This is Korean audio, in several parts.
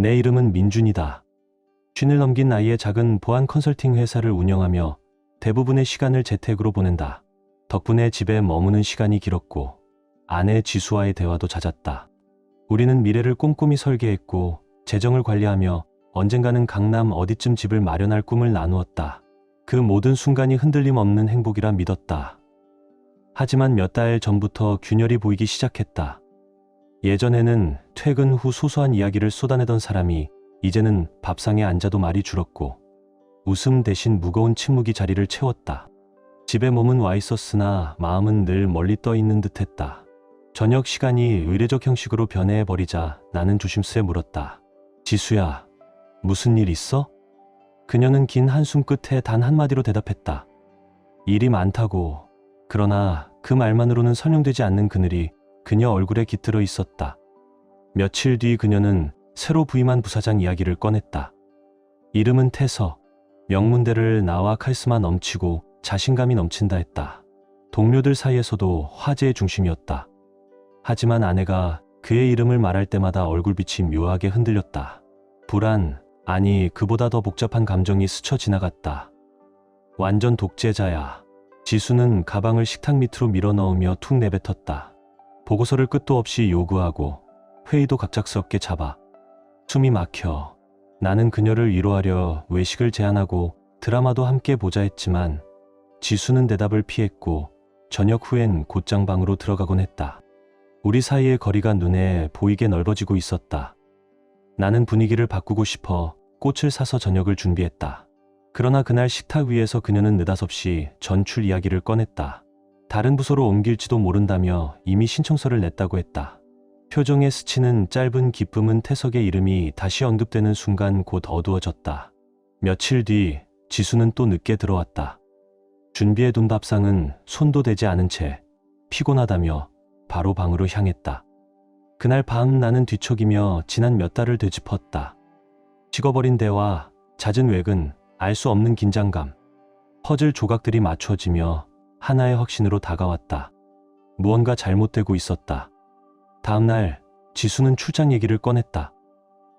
내 이름은 민준이다. 쉰을 넘긴 나이에 작은 보안 컨설팅 회사를 운영하며 대부분의 시간을 재택으로 보낸다. 덕분에 집에 머무는 시간이 길었고 아내 지수와의 대화도 잦았다. 우리는 미래를 꼼꼼히 설계했고 재정을 관리하며 언젠가는 강남 어디쯤 집을 마련할 꿈을 나누었다. 그 모든 순간이 흔들림 없는 행복이라 믿었다. 하지만 몇 달 전부터 균열이 보이기 시작했다. 예전에는 퇴근 후 소소한 이야기를 쏟아내던 사람이 이제는 밥상에 앉아도 말이 줄었고 웃음 대신 무거운 침묵이 자리를 채웠다. 집에 몸은 와 있었으나 마음은 늘 멀리 떠 있는 듯 했다. 저녁 시간이 의례적 형식으로 변해버리자 나는 조심스레 물었다. 지수야, 무슨 일 있어? 그녀는 긴 한숨 끝에 단 한마디로 대답했다. 일이 많다고. 그러나 그 말만으로는 설명되지 않는 그늘이 그녀 얼굴에 깃들어 있었다. 며칠 뒤 그녀는 새로 부임한 부사장 이야기를 꺼냈다. 이름은 태서. 명문대를 나와 카리스마 넘치고 자신감이 넘친다 했다. 동료들 사이에서도 화제의 중심이었다. 하지만 아내가 그의 이름을 말할 때마다 얼굴빛이 묘하게 흔들렸다. 불안, 아니 그보다 더 복잡한 감정이 스쳐 지나갔다. 완전 독재자야. 지수는 가방을 식탁 밑으로 밀어 넣으며 툭 내뱉었다. 보고서를 끝도 없이 요구하고 회의도 갑작스럽게 잡아. 숨이 막혀. 나는 그녀를 위로하려 외식을 제안하고 드라마도 함께 보자 했지만 지수는 대답을 피했고 저녁 후엔 곧장 방으로 들어가곤 했다. 우리 사이의 거리가 눈에 보이게 넓어지고 있었다. 나는 분위기를 바꾸고 싶어 꽃을 사서 저녁을 준비했다. 그러나 그날 식탁 위에서 그녀는 느닷없이 전출 이야기를 꺼냈다. 다른 부서로 옮길지도 모른다며 이미 신청서를 냈다고 했다. 표정에 스치는 짧은 기쁨은 태석의 이름이 다시 언급되는 순간 곧 어두워졌다. 며칠 뒤 지수는 또 늦게 들어왔다. 준비해둔 밥상은 손도 대지 않은 채 피곤하다며 바로 방으로 향했다. 그날 밤 나는 뒤척이며 지난 몇 달을 되짚었다. 식어버린 대화, 잦은 외근, 알 수 없는 긴장감. 퍼즐 조각들이 맞춰지며 하나의 확신으로 다가왔다. 무언가 잘못되고 있었다. 다음날 지수는 출장 얘기를 꺼냈다.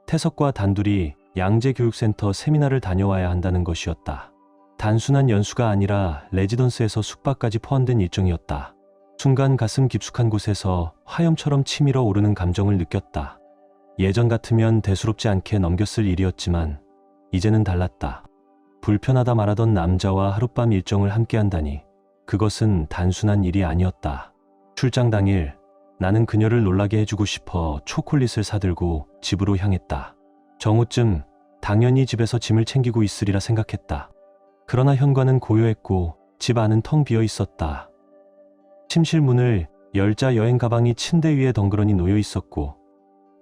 태석과 단둘이 양재교육센터 세미나를 다녀와야 한다는 것이었다. 단순한 연수가 아니라 레지던스에서 숙박까지 포함된 일정이었다. 순간 가슴 깊숙한 곳에서 화염처럼 치밀어 오르는 감정을 느꼈다. 예전 같으면 대수롭지 않게 넘겼을 일이었지만 이제는 달랐다. 불편하다 말하던 남자와 하룻밤 일정을 함께 한다니 그것은 단순한 일이 아니었다. 출장 당일 나는 그녀를 놀라게 해주고 싶어 초콜릿을 사들고 집으로 향했다. 정오쯤 당연히 집에서 짐을 챙기고 있으리라 생각했다. 그러나 현관은 고요했고 집 안은 텅 비어 있었다. 침실 문을 열자 여행 가방이 침대 위에 덩그러니 놓여 있었고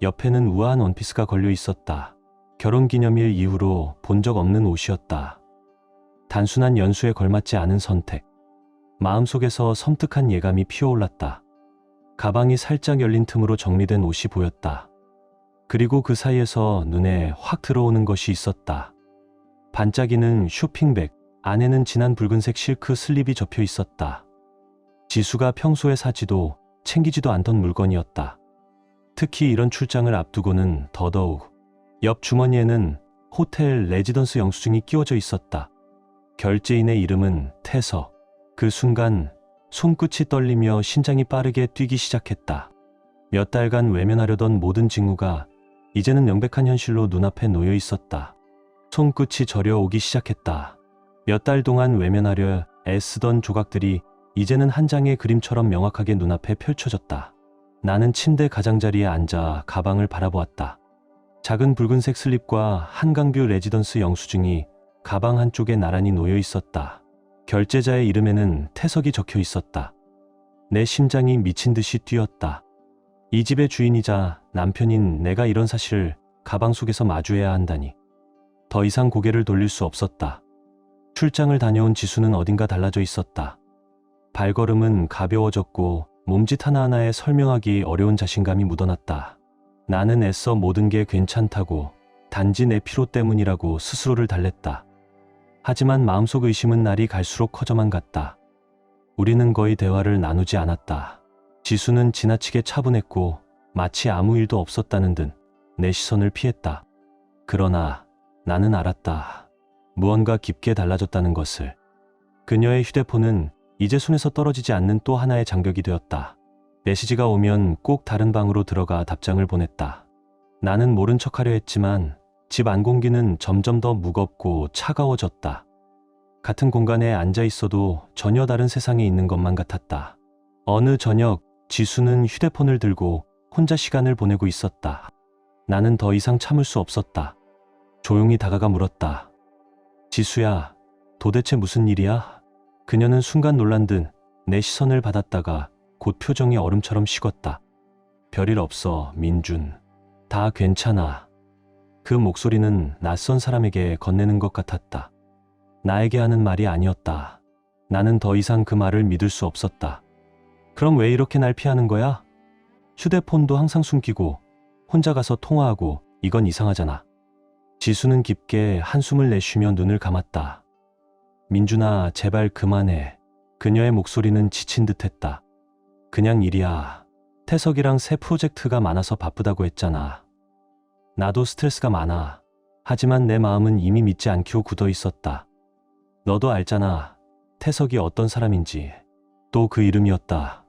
옆에는 우아한 원피스가 걸려 있었다. 결혼 기념일 이후로 본 적 없는 옷이었다. 단순한 연수에 걸맞지 않은 선택. 마음속에서 섬뜩한 예감이 피어올랐다. 가방이 살짝 열린 틈으로 정리된 옷이 보였다. 그리고 그 사이에서 눈에 확 들어오는 것이 있었다. 반짝이는 쇼핑백, 안에는 진한 붉은색 실크 슬립이 접혀 있었다. 지수가 평소에 사지도 챙기지도 않던 물건이었다. 특히 이런 출장을 앞두고는 더더욱 옆 주머니에는 호텔 레지던스 영수증이 끼워져 있었다. 결제인의 이름은 태서. 그 순간 손끝이 떨리며 심장이 빠르게 뛰기 시작했다. 몇 달간 외면하려던 모든 징후가 이제는 명백한 현실로 눈앞에 놓여 있었다. 손끝이 저려오기 시작했다. 몇 달 동안 외면하려 애쓰던 조각들이 이제는 한 장의 그림처럼 명확하게 눈앞에 펼쳐졌다. 나는 침대 가장자리에 앉아 가방을 바라보았다. 작은 붉은색 슬립과 한강뷰 레지던스 영수증이 가방 한쪽에 나란히 놓여 있었다. 결제자의 이름에는 태석이 적혀 있었다. 내 심장이 미친 듯이 뛰었다. 이 집의 주인이자 남편인 내가 이런 사실을 가방 속에서 마주해야 한다니. 더 이상 고개를 돌릴 수 없었다. 출장을 다녀온 지수는 어딘가 달라져 있었다. 발걸음은 가벼워졌고 몸짓 하나하나에 설명하기 어려운 자신감이 묻어났다. 나는 애써 모든 게 괜찮다고 단지 내 피로 때문이라고 스스로를 달랬다. 하지만 마음속 의심은 날이 갈수록 커져만 갔다. 우리는 거의 대화를 나누지 않았다. 지수는 지나치게 차분했고 마치 아무 일도 없었다는 듯 내 시선을 피했다. 그러나 나는 알았다. 무언가 깊게 달라졌다는 것을. 그녀의 휴대폰은 이제 손에서 떨어지지 않는 또 하나의 장벽이 되었다. 메시지가 오면 꼭 다른 방으로 들어가 답장을 보냈다. 나는 모른 척하려 했지만 집 안 공기는 점점 더 무겁고 차가워졌다. 같은 공간에 앉아 있어도 전혀 다른 세상에 있는 것만 같았다. 어느 저녁 지수는 휴대폰을 들고 혼자 시간을 보내고 있었다. 나는 더 이상 참을 수 없었다. 조용히 다가가 물었다. 지수야, 도대체 무슨 일이야? 그녀는 순간 놀란 듯 내 시선을 받았다가 곧 표정이 얼음처럼 식었다. 별일 없어, 민준. 다 괜찮아. 그 목소리는 낯선 사람에게 건네는 것 같았다. 나에게 하는 말이 아니었다. 나는 더 이상 그 말을 믿을 수 없었다. 그럼 왜 이렇게 날 피하는 거야? 휴대폰도 항상 숨기고 혼자 가서 통화하고 이건 이상하잖아. 지수는 깊게 한숨을 내쉬며 눈을 감았다. 민준아, 제발 그만해. 그녀의 목소리는 지친 듯 했다. 그냥 일이야. 태석이랑 새 프로젝트가 많아서 바쁘다고 했잖아. 나도 스트레스가 많아. 하지만 내 마음은 이미 믿지 않기로 굳어 있었다. 너도 알잖아. 태석이 어떤 사람인지. 또 그 이름이었다.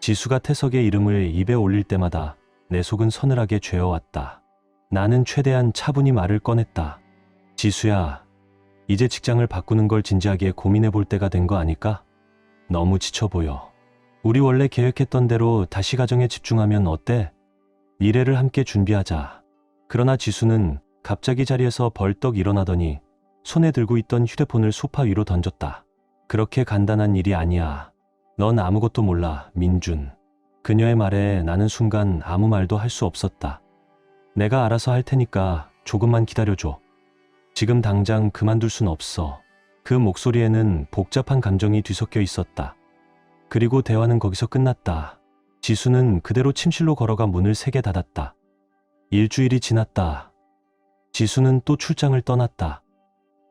지수가 태석의 이름을 입에 올릴 때마다 내 속은 서늘하게 죄어왔다. 나는 최대한 차분히 말을 꺼냈다. 지수야, 이제 직장을 바꾸는 걸 진지하게 고민해 볼 때가 된 거 아닐까? 너무 지쳐 보여. 우리 원래 계획했던 대로 다시 가정에 집중하면 어때? 미래를 함께 준비하자. 그러나 지수는 갑자기 자리에서 벌떡 일어나더니 손에 들고 있던 휴대폰을 소파 위로 던졌다. 그렇게 간단한 일이 아니야. 넌 아무것도 몰라, 민준. 그녀의 말에 나는 순간 아무 말도 할 수 없었다. 내가 알아서 할 테니까 조금만 기다려줘. 지금 당장 그만둘 순 없어. 그 목소리에는 복잡한 감정이 뒤섞여 있었다. 그리고 대화는 거기서 끝났다. 지수는 그대로 침실로 걸어가 문을 세게 닫았다. 일주일이 지났다. 지수는 또 출장을 떠났다.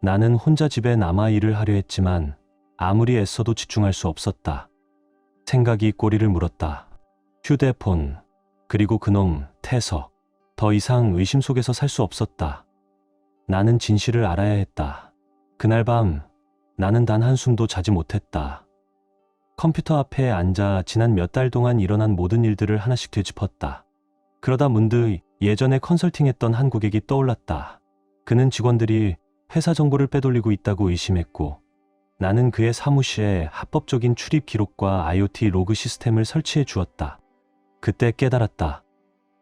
나는 혼자 집에 남아 일을 하려 했지만 아무리 애써도 집중할 수 없었다. 생각이 꼬리를 물었다. 휴대폰, 그리고 그놈, 태석. 더 이상 의심 속에서 살 수 없었다. 나는 진실을 알아야 했다. 그날 밤, 나는 단 한숨도 자지 못했다. 컴퓨터 앞에 앉아 지난 몇 달 동안 일어난 모든 일들을 하나씩 되짚었다. 그러다 문득 예전에 컨설팅했던 한 고객이 떠올랐다. 그는 직원들이 회사 정보를 빼돌리고 있다고 의심했고, 나는 그의 사무실에 합법적인 출입 기록과 IoT 로그 시스템을 설치해 주었다. 그때 깨달았다.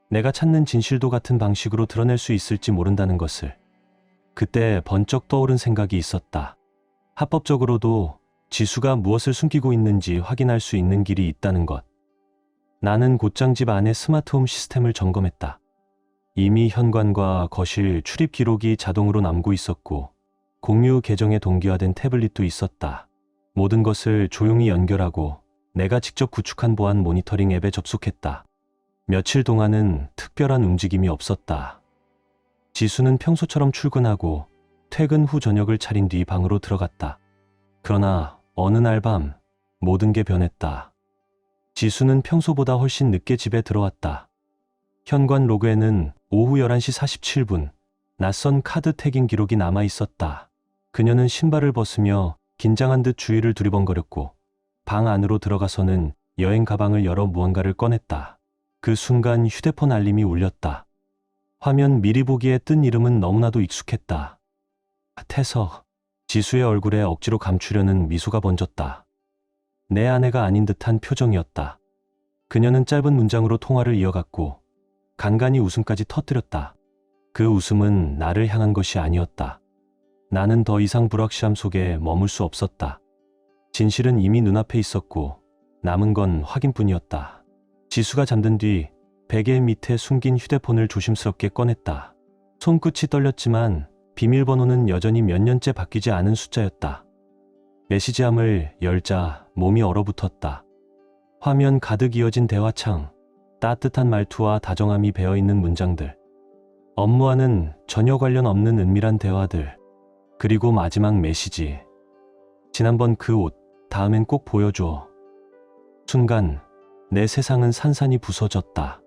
내가 찾는 진실도 같은 방식으로 드러낼 수 있을지 모른다는 것을. 그때 번쩍 떠오른 생각이 있었다. 합법적으로도 지수가 무엇을 숨기고 있는지 확인할 수 있는 길이 있다는 것. 나는 곧장 집 안의 스마트홈 시스템을 점검했다. 이미 현관과 거실 출입 기록이 자동으로 남고 있었고, 공유 계정에 동기화된 태블릿도 있었다. 모든 것을 조용히 연결하고 내가 직접 구축한 보안 모니터링 앱에 접속했다. 며칠 동안은 특별한 움직임이 없었다. 지수는 평소처럼 출근하고 퇴근 후 저녁을 차린 뒤 방으로 들어갔다. 그러나 어느 날 밤 모든 게 변했다. 지수는 평소보다 훨씬 늦게 집에 들어왔다. 현관 로그에는 오후 11시 47분 낯선 카드 태깅 기록이 남아 있었다. 그녀는 신발을 벗으며 긴장한 듯 주위를 두리번거렸고 방 안으로 들어가서는 여행 가방을 열어 무언가를 꺼냈다. 그 순간 휴대폰 알림이 울렸다. 화면 미리 보기에 뜬 이름은 너무나도 익숙했다. 태석. 지수의 얼굴에 억지로 감추려는 미소가 번졌다. 내 아내가 아닌 듯한 표정이었다. 그녀는 짧은 문장으로 통화를 이어갔고 간간히 웃음까지 터뜨렸다. 그 웃음은 나를 향한 것이 아니었다. 나는 더 이상 불확실함 속에 머물 수 없었다. 진실은 이미 눈앞에 있었고 남은 건 확인뿐이었다. 지수가 잠든 뒤 베개 밑에 숨긴 휴대폰을 조심스럽게 꺼냈다. 손끝이 떨렸지만 비밀번호는 여전히 몇 년째 바뀌지 않은 숫자였다. 메시지함을 열자 몸이 얼어붙었다. 화면 가득 이어진 대화창, 따뜻한 말투와 다정함이 배어있는 문장들, 업무와는 전혀 관련 없는 은밀한 대화들, 그리고 마지막 메시지. 지난번 그 옷, 다음엔 꼭 보여줘. 순간, 내 세상은 산산이 부서졌다.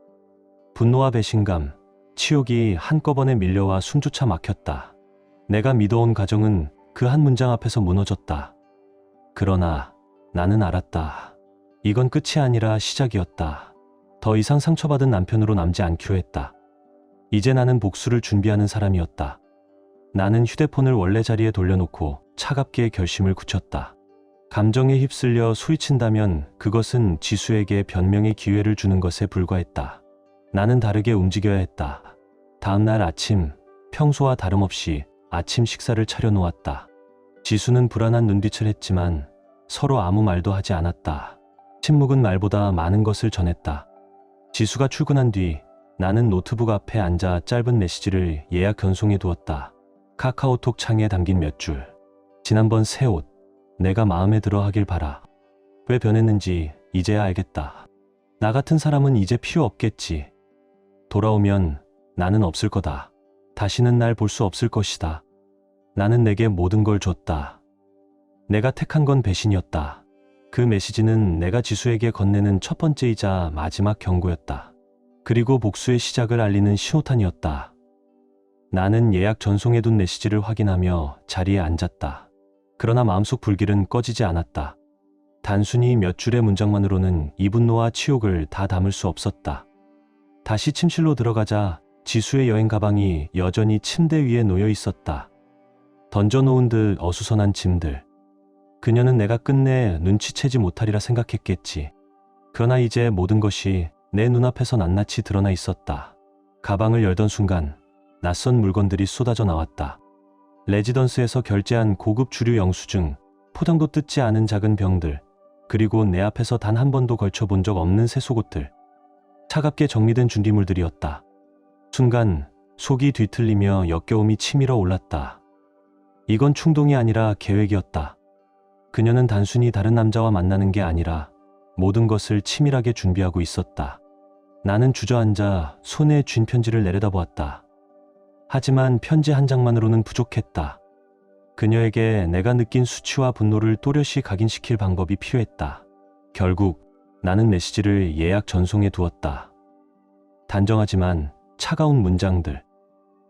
분노와 배신감, 치욕이 한꺼번에 밀려와 숨조차 막혔다. 내가 믿어온 가정은 그 한 문장 앞에서 무너졌다. 그러나 나는 알았다. 이건 끝이 아니라 시작이었다. 더 이상 상처받은 남편으로 남지 않기로 했다. 이제 나는 복수를 준비하는 사람이었다. 나는 휴대폰을 원래 자리에 돌려놓고 차갑게 결심을 굳혔다. 감정에 휩쓸려 소리친다면 그것은 지수에게 변명의 기회를 주는 것에 불과했다. 나는 다르게 움직여야 했다. 다음 날 아침, 평소와 다름없이 아침 식사를 차려놓았다. 지수는 불안한 눈빛을 했지만 서로 아무 말도 하지 않았다. 침묵은 말보다 많은 것을 전했다. 지수가 출근한 뒤 나는 노트북 앞에 앉아 짧은 메시지를 예약 견송해 두었다. 카카오톡 창에 담긴 몇 줄. 지난번 새 옷, 내가 마음에 들어 하길 바라. 왜 변했는지 이제야 알겠다. 나 같은 사람은 이제 필요 없겠지. 돌아오면 나는 없을 거다. 다시는 날 볼 수 없을 것이다. 나는 내게 모든 걸 줬다. 내가 택한 건 배신이었다. 그 메시지는 내가 지수에게 건네는 첫 번째이자 마지막 경고였다. 그리고 복수의 시작을 알리는 신호탄이었다. 나는 예약 전송해둔 메시지를 확인하며 자리에 앉았다. 그러나 마음속 불길은 꺼지지 않았다. 단순히 몇 줄의 문장만으로는 이 분노와 치욕을 다 담을 수 없었다. 다시 침실로 들어가자 지수의 여행 가방이 여전히 침대 위에 놓여 있었다. 던져놓은 듯 어수선한 짐들. 그녀는 내가 끝내 눈치채지 못하리라 생각했겠지. 그러나 이제 모든 것이 내 눈앞에서 낱낱이 드러나 있었다. 가방을 열던 순간 낯선 물건들이 쏟아져 나왔다. 레지던스에서 결제한 고급 주류 영수증, 포장도 뜯지 않은 작은 병들, 그리고 내 앞에서 단 한 번도 걸쳐본 적 없는 새 속옷들. 차갑게 정리된 준비물들이었다. 순간 속이 뒤틀리며 역겨움이 치밀어 올랐다. 이건 충동이 아니라 계획이었다. 그녀는 단순히 다른 남자와 만나는 게 아니라 모든 것을 치밀하게 준비하고 있었다. 나는 주저앉아 손에 쥔 편지를 내려다보았다. 하지만 편지 한 장만으로는 부족했다. 그녀에게 내가 느낀 수치와 분노를 또렷이 각인시킬 방법이 필요했다. 결국 나는 메시지를 예약 전송해 두었다. 단정하지만 차가운 문장들,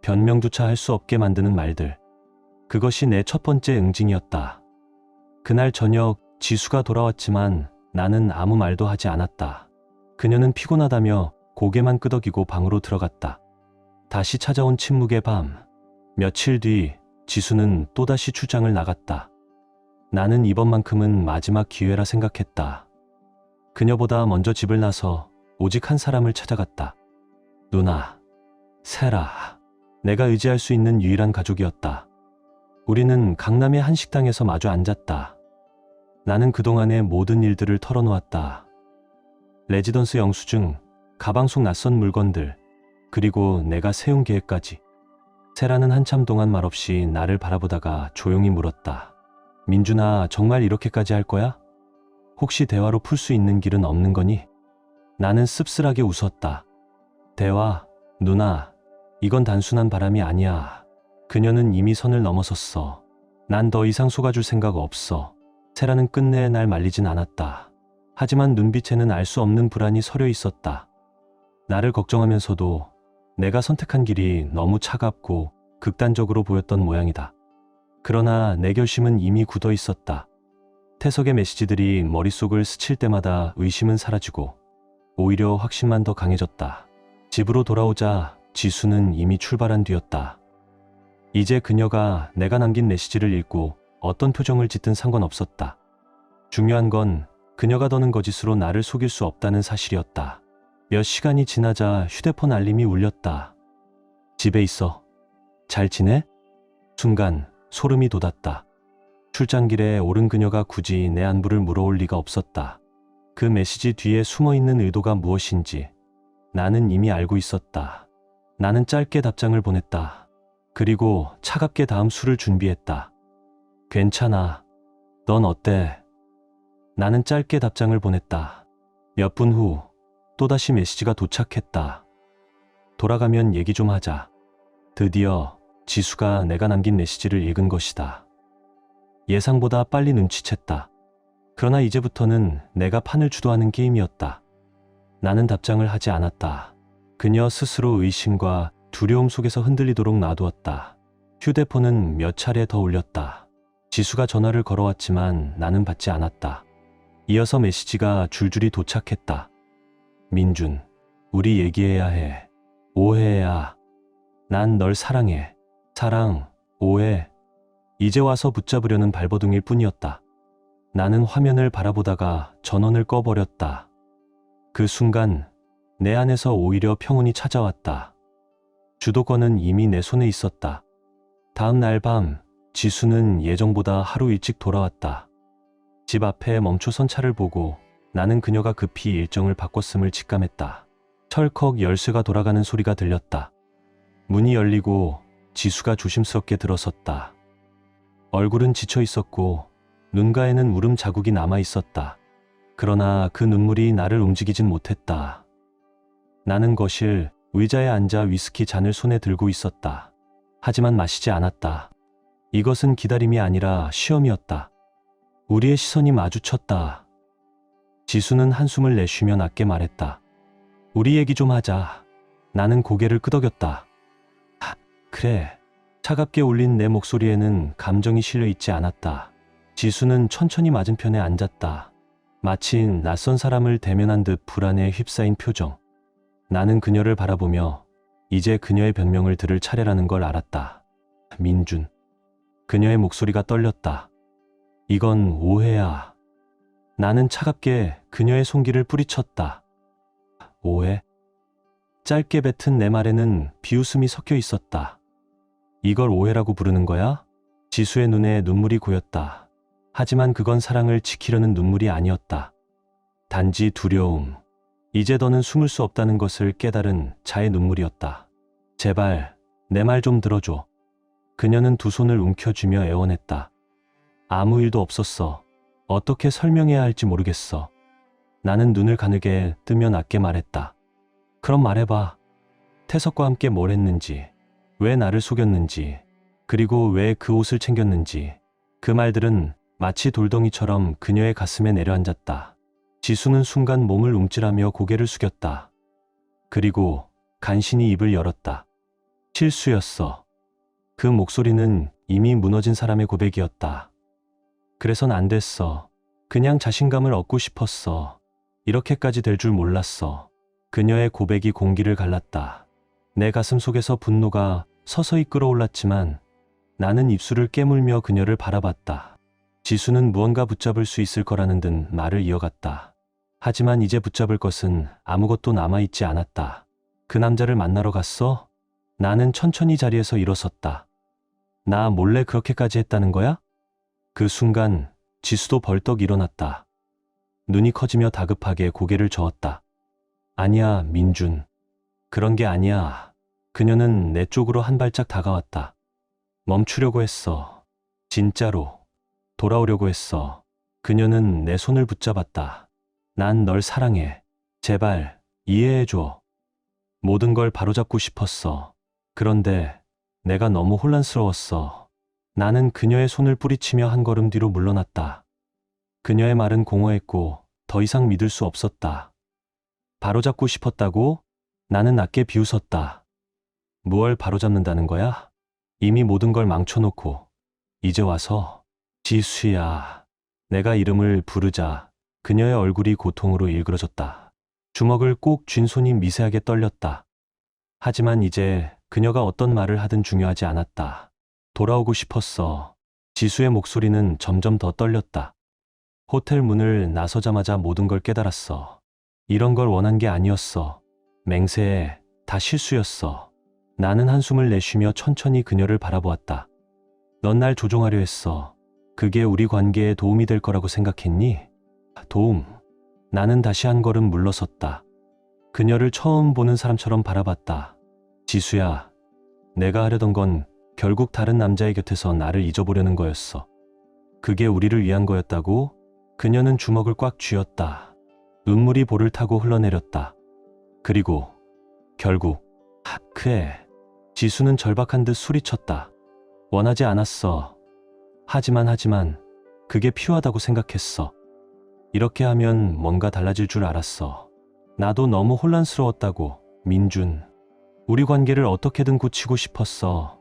변명조차 할 수 없게 만드는 말들. 그것이 내 첫 번째 응징이었다. 그날 저녁 지수가 돌아왔지만 나는 아무 말도 하지 않았다. 그녀는 피곤하다며 고개만 끄덕이고 방으로 들어갔다. 다시 찾아온 침묵의 밤. 며칠 뒤 지수는 또다시 출장을 나갔다. 나는 이번만큼은 마지막 기회라 생각했다. 그녀보다 먼저 집을 나서 오직 한 사람을 찾아갔다. 누나, 세라. 내가 의지할 수 있는 유일한 가족이었다. 우리는 강남의 한 식당에서 마주 앉았다. 나는 그동안의 모든 일들을 털어놓았다. 레지던스 영수증, 가방 속 낯선 물건들, 그리고 내가 세운 계획까지. 세라는 한참 동안 말없이 나를 바라보다가 조용히 물었다. 민준아, 정말 이렇게까지 할 거야? 혹시 대화로 풀 수 있는 길은 없는 거니? 나는 씁쓸하게 웃었다. 대화, 누나, 이건 단순한 바람이 아니야. 그녀는 이미 선을 넘어섰어. 난 더 이상 속아줄 생각 없어. 세라는 끝내 날 말리진 않았다. 하지만 눈빛에는 알 수 없는 불안이 서려 있었다. 나를 걱정하면서도 내가 선택한 길이 너무 차갑고 극단적으로 보였던 모양이다. 그러나 내 결심은 이미 굳어 있었다. 태석의 메시지들이 머릿속을 스칠 때마다 의심은 사라지고 오히려 확신만 더 강해졌다. 집으로 돌아오자 지수는 이미 출발한 뒤였다. 이제 그녀가 내가 남긴 메시지를 읽고 어떤 표정을 짓든 상관없었다. 중요한 건 그녀가 더는 거짓으로 나를 속일 수 없다는 사실이었다. 몇 시간이 지나자 휴대폰 알림이 울렸다. 집에 있어. 잘 지내? 순간 소름이 돋았다. 출장길에 오른 그녀가 굳이 내 안부를 물어올 리가 없었다. 그 메시지 뒤에 숨어 있는 의도가 무엇인지 나는 이미 알고 있었다. 나는 짧게 답장을 보냈다. 그리고 차갑게 다음 수를 준비했다. 괜찮아. 넌 어때? 나는 짧게 답장을 보냈다. 몇 분 후 또다시 메시지가 도착했다. 돌아가면 얘기 좀 하자. 드디어 지수가 내가 남긴 메시지를 읽은 것이다. 예상보다 빨리 눈치챘다. 그러나 이제부터는 내가 판을 주도하는 게임이었다. 나는 답장을 하지 않았다. 그녀 스스로 의심과 두려움 속에서 흔들리도록 놔두었다. 휴대폰은 몇 차례 더 울렸다. 지수가 전화를 걸어왔지만 나는 받지 않았다. 이어서 메시지가 줄줄이 도착했다. 민준, 우리 얘기해야 해. 오해야. 난 널 사랑해. 사랑, 오해. 이제 와서 붙잡으려는 발버둥일 뿐이었다. 나는 화면을 바라보다가 전원을 꺼버렸다. 그 순간 내 안에서 오히려 평온이 찾아왔다. 주도권은 이미 내 손에 있었다. 다음 날 밤 지수는 예정보다 하루 일찍 돌아왔다. 집 앞에 멈춰선 차를 보고 나는 그녀가 급히 일정을 바꿨음을 직감했다. 철컥 열쇠가 돌아가는 소리가 들렸다. 문이 열리고 지수가 조심스럽게 들어섰다. 얼굴은 지쳐 있었고 눈가에는 울음 자국이 남아 있었다. 그러나 그 눈물이 나를 움직이진 못했다. 나는 거실 의자에 앉아 위스키 잔을 손에 들고 있었다. 하지만 마시지 않았다. 이것은 기다림이 아니라 시험이었다. 우리의 시선이 마주쳤다. 지수는 한숨을 내쉬며 낮게 말했다. 우리 얘기 좀 하자. 나는 고개를 끄덕였다. 하, 그래. 차갑게 울린 내 목소리에는 감정이 실려 있지 않았다. 지수는 천천히 맞은편에 앉았다. 마치 낯선 사람을 대면한 듯 불안에 휩싸인 표정. 나는 그녀를 바라보며 이제 그녀의 변명을 들을 차례라는 걸 알았다. 민준. 그녀의 목소리가 떨렸다. 이건 오해야. 나는 차갑게 그녀의 손길을 뿌리쳤다. 오해? 짧게 뱉은 내 말에는 비웃음이 섞여 있었다. 이걸 오해라고 부르는 거야? 지수의 눈에 눈물이 고였다. 하지만 그건 사랑을 지키려는 눈물이 아니었다. 단지 두려움. 이제 더는 숨을 수 없다는 것을 깨달은 자의 눈물이었다. 제발, 내 말 좀 들어줘. 그녀는 두 손을 움켜쥐며 애원했다. 아무 일도 없었어. 어떻게 설명해야 할지 모르겠어. 나는 눈을 가늘게 뜨며 낮게 말했다. 그럼 말해봐. 태석과 함께 뭘 했는지, 왜 나를 속였는지, 그리고 왜 그 옷을 챙겼는지. 그 말들은 마치 돌덩이처럼 그녀의 가슴에 내려앉았다. 지수는 순간 몸을 움찔하며 고개를 숙였다. 그리고 간신히 입을 열었다. 실수였어. 그 목소리는 이미 무너진 사람의 고백이었다. 그래선 안 됐어. 그냥 자신감을 얻고 싶었어. 이렇게까지 될 줄 몰랐어. 그녀의 고백이 공기를 갈랐다. 내 가슴 속에서 분노가 서서히 끌어올랐지만 나는 입술을 깨물며 그녀를 바라봤다. 지수는 무언가 붙잡을 수 있을 거라는 듯 말을 이어갔다. 하지만 이제 붙잡을 것은 아무것도 남아있지 않았다. 그 남자를 만나러 갔어? 나는 천천히 자리에서 일어섰다. 나 몰래 그렇게까지 했다는 거야? 그 순간 지수도 벌떡 일어났다. 눈이 커지며 다급하게 고개를 저었다. 아니야, 민준. 그런 게 아니야. 그녀는 내 쪽으로 한 발짝 다가왔다. 멈추려고 했어. 진짜로. 돌아오려고 했어. 그녀는 내 손을 붙잡았다. 난 널 사랑해. 제발, 이해해줘. 모든 걸 바로잡고 싶었어. 그런데 내가 너무 혼란스러웠어. 나는 그녀의 손을 뿌리치며 한 걸음 뒤로 물러났다. 그녀의 말은 공허했고 더 이상 믿을 수 없었다. 바로잡고 싶었다고? 나는 낮게 비웃었다. 무얼 바로잡는다는 거야? 이미 모든 걸 망쳐놓고 이제 와서 지수야. 내가 이름을 부르자 그녀의 얼굴이 고통으로 일그러졌다. 주먹을 꼭 쥔 손이 미세하게 떨렸다. 하지만 이제 그녀가 어떤 말을 하든 중요하지 않았다. 돌아오고 싶었어. 지수의 목소리는 점점 더 떨렸다. 호텔 문을 나서자마자 모든 걸 깨달았어. 이런 걸 원한 게 아니었어. 맹세해. 다 실수였어. 나는 한숨을 내쉬며 천천히 그녀를 바라보았다. 넌 날 조종하려 했어. 그게 우리 관계에 도움이 될 거라고 생각했니? 도움. 나는 다시 한 걸음 물러섰다. 그녀를 처음 보는 사람처럼 바라봤다. 지수야, 내가 하려던 건 결국 다른 남자의 곁에서 나를 잊어보려는 거였어. 그게 우리를 위한 거였다고? 그녀는 주먹을 꽉 쥐었다. 눈물이 볼을 타고 흘러내렸다. 그리고 결국 하, 그래. 지수는 절박한 듯 소리쳤다. 원하지 않았어. 하지만 하지만 그게 필요하다고 생각했어. 이렇게 하면 뭔가 달라질 줄 알았어. 나도 너무 혼란스러웠다고, 민준. 우리 관계를 어떻게든 고치고 싶었어.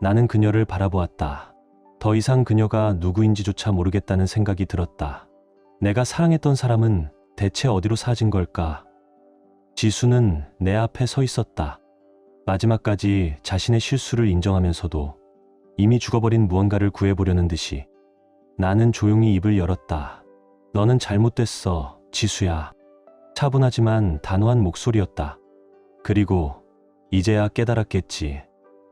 나는 그녀를 바라보았다. 더 이상 그녀가 누구인지조차 모르겠다는 생각이 들었다. 내가 사랑했던 사람은 대체 어디로 사진 걸까? 지수는 내 앞에 서 있었다. 마지막까지 자신의 실수를 인정하면서도 이미 죽어버린 무언가를 구해보려는 듯이 나는 조용히 입을 열었다. 너는 잘못됐어, 지수야. 차분하지만 단호한 목소리였다. 그리고 이제야 깨달았겠지.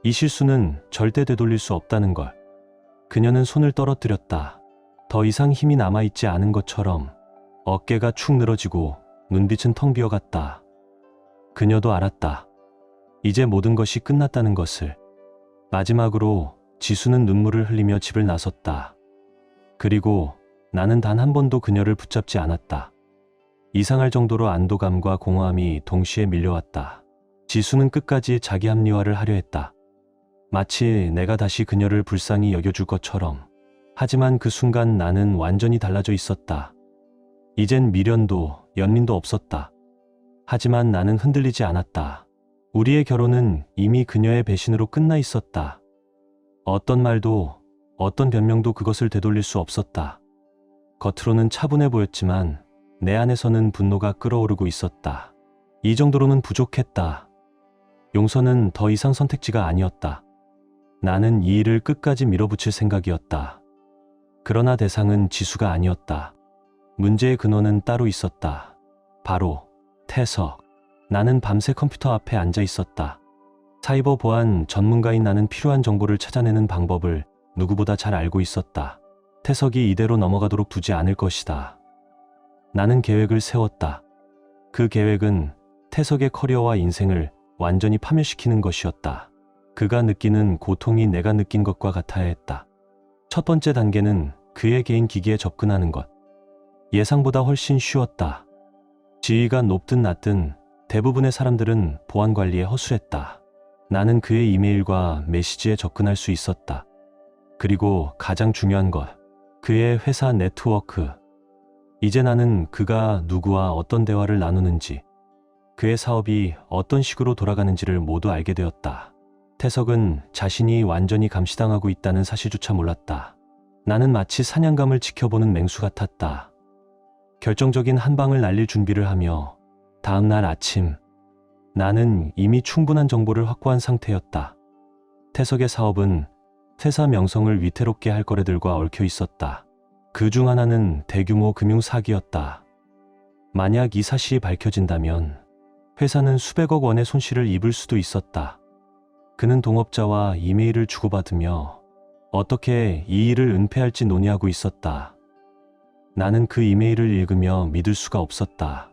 이 실수는 절대 되돌릴 수 없다는 걸. 그녀는 손을 떨어뜨렸다. 더 이상 힘이 남아있지 않은 것처럼 어깨가 축 늘어지고 눈빛은 텅 비어갔다. 그녀도 알았다. 이제 모든 것이 끝났다는 것을. 마지막으로 지수는 눈물을 흘리며 집을 나섰다. 그리고 나는 단 한 번도 그녀를 붙잡지 않았다. 이상할 정도로 안도감과 공허함이 동시에 밀려왔다. 지수는 끝까지 자기 합리화를 하려 했다. 마치 내가 다시 그녀를 불쌍히 여겨줄 것처럼. 하지만 그 순간 나는 완전히 달라져 있었다. 이젠 미련도 연민도 없었다. 하지만 나는 흔들리지 않았다. 우리의 결혼은 이미 그녀의 배신으로 끝나 있었다. 어떤 말도 어떤 변명도 그것을 되돌릴 수 없었다. 겉으로는 차분해 보였지만 내 안에서는 분노가 끓어오르고 있었다. 이 정도로는 부족했다. 용서는 더 이상 선택지가 아니었다. 나는 이 일을 끝까지 밀어붙일 생각이었다. 그러나 대상은 지수가 아니었다. 문제의 근원은 따로 있었다. 바로 태석. 나는 밤새 컴퓨터 앞에 앉아 있었다. 사이버 보안 전문가인 나는 필요한 정보를 찾아내는 방법을 누구보다 잘 알고 있었다. 태석이 이대로 넘어가도록 두지 않을 것이다. 나는 계획을 세웠다. 그 계획은 태석의 커리어와 인생을 완전히 파멸시키는 것이었다. 그가 느끼는 고통이 내가 느낀 것과 같아야 했다. 첫 번째 단계는 그의 개인 기기에 접근하는 것. 예상보다 훨씬 쉬웠다. 지위가 높든 낮든 대부분의 사람들은 보안 관리에 허술했다. 나는 그의 이메일과 메시지에 접근할 수 있었다. 그리고 가장 중요한 것, 그의 회사 네트워크. 이제 나는 그가 누구와 어떤 대화를 나누는지, 그의 사업이 어떤 식으로 돌아가는지를 모두 알게 되었다. 태석은 자신이 완전히 감시당하고 있다는 사실조차 몰랐다. 나는 마치 사냥감을 지켜보는 맹수 같았다. 결정적인 한 방을 날릴 준비를 하며 다음 날 아침 나는 이미 충분한 정보를 확보한 상태였다. 태석의 사업은 회사 명성을 위태롭게 할 거래들과 얽혀 있었다. 그 중 하나는 대규모 금융 사기였다. 만약 이 사실이 밝혀진다면 회사는 수백억 원의 손실을 입을 수도 있었다. 그는 동업자와 이메일을 주고받으며 어떻게 이 일을 은폐할지 논의하고 있었다. 나는 그 이메일을 읽으며 믿을 수가 없었다.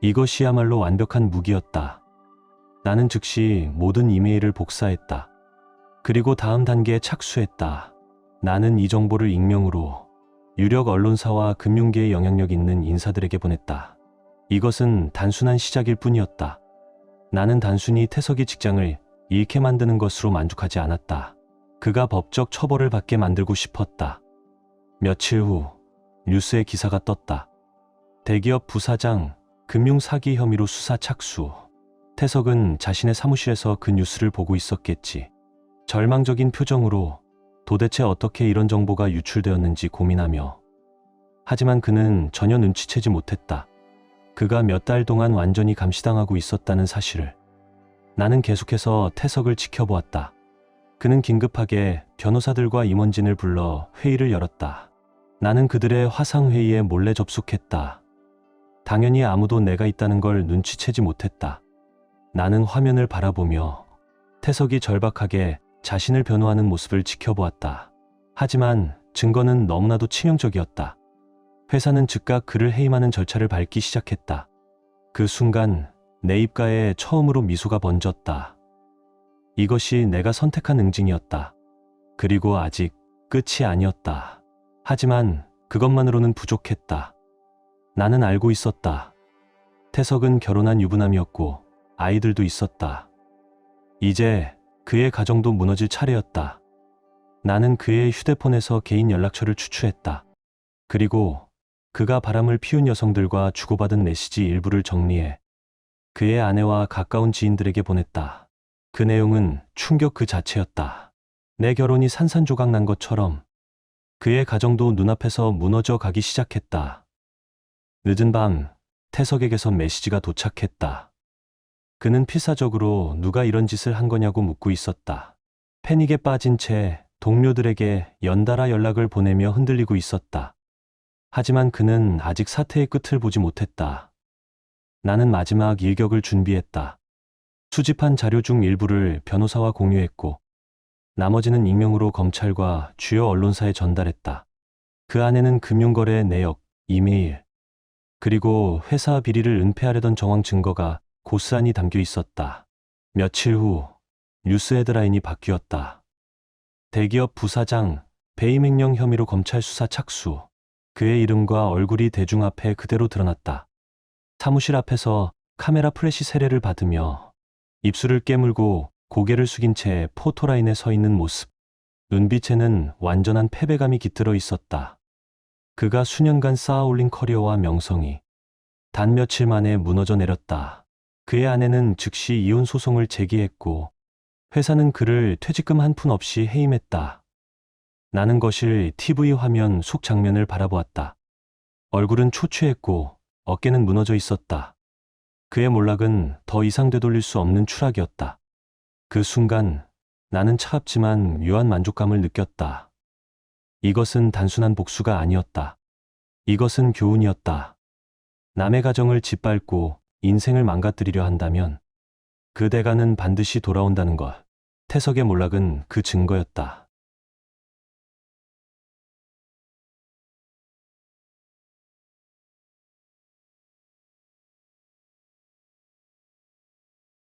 이것이야말로 완벽한 무기였다. 나는 즉시 모든 이메일을 복사했다. 그리고 다음 단계에 착수했다. 나는 이 정보를 익명으로 유력 언론사와 금융계에 영향력 있는 인사들에게 보냈다. 이것은 단순한 시작일 뿐이었다. 나는 단순히 태석이 직장을 잃게 만드는 것으로 만족하지 않았다. 그가 법적 처벌을 받게 만들고 싶었다. 며칠 후 뉴스에 기사가 떴다. 대기업 부사장 금융 사기 혐의로 수사 착수. 태석은 자신의 사무실에서 그 뉴스를 보고 있었겠지. 절망적인 표정으로 도대체 어떻게 이런 정보가 유출되었는지 고민하며. 하지만 그는 전혀 눈치채지 못했다. 그가 몇 달 동안 완전히 감시당하고 있었다는 사실을. 나는 계속해서 태석을 지켜보았다. 그는 긴급하게 변호사들과 임원진을 불러 회의를 열었다. 나는 그들의 화상회의에 몰래 접속했다. 당연히 아무도 내가 있다는 걸 눈치채지 못했다. 나는 화면을 바라보며 태석이 절박하게 자신을 변호하는 모습을 지켜보았다. 하지만 증거는 너무나도 치명적이었다. 회사는 즉각 그를 해임하는 절차를 밟기 시작했다. 그 순간 내 입가에 처음으로 미소가 번졌다. 이것이 내가 선택한 응징이었다. 그리고 아직 끝이 아니었다. 하지만 그것만으로는 부족했다. 나는 알고 있었다. 태석은 결혼한 유부남이었고 아이들도 있었다. 이제 그의 가정도 무너질 차례였다. 나는 그의 휴대폰에서 개인 연락처를 추출했다. 그리고 그가 바람을 피운 여성들과 주고받은 메시지 일부를 정리해 그의 아내와 가까운 지인들에게 보냈다. 그 내용은 충격 그 자체였다. 내 결혼이 산산조각 난 것처럼 그의 가정도 눈앞에서 무너져 가기 시작했다. 늦은 밤 태석에게서 메시지가 도착했다. 그는 필사적으로 누가 이런 짓을 한 거냐고 묻고 있었다. 패닉에 빠진 채 동료들에게 연달아 연락을 보내며 흔들리고 있었다. 하지만 그는 아직 사태의 끝을 보지 못했다. 나는 마지막 일격을 준비했다. 수집한 자료 중 일부를 변호사와 공유했고, 나머지는 익명으로 검찰과 주요 언론사에 전달했다. 그 안에는 금융거래 내역, 이메일, 그리고 회사 비리를 은폐하려던 정황 증거가 고스란히 담겨 있었다. 며칠 후 뉴스 헤드라인이 바뀌었다. 대기업 부사장 배임 횡령 혐의로 검찰 수사 착수. 그의 이름과 얼굴이 대중 앞에 그대로 드러났다. 사무실 앞에서 카메라 플래시 세례를 받으며 입술을 깨물고 고개를 숙인 채 포토라인에 서 있는 모습. 눈빛에는 완전한 패배감이 깃들어 있었다. 그가 수년간 쌓아올린 커리어와 명성이 단 며칠 만에 무너져 내렸다. 그의 아내는 즉시 이혼 소송을 제기했고 회사는 그를 퇴직금 한 푼 없이 해임했다. 나는 거실 TV 화면 속 장면을 바라보았다. 얼굴은 초췌했고 어깨는 무너져 있었다. 그의 몰락은 더 이상 되돌릴 수 없는 추락이었다. 그 순간 나는 차갑지만 묘한 만족감을 느꼈다. 이것은 단순한 복수가 아니었다. 이것은 교훈이었다. 남의 가정을 짓밟고 인생을 망가뜨리려 한다면 그 대가는 반드시 돌아온다는 것. 태석의 몰락은 그 증거였다.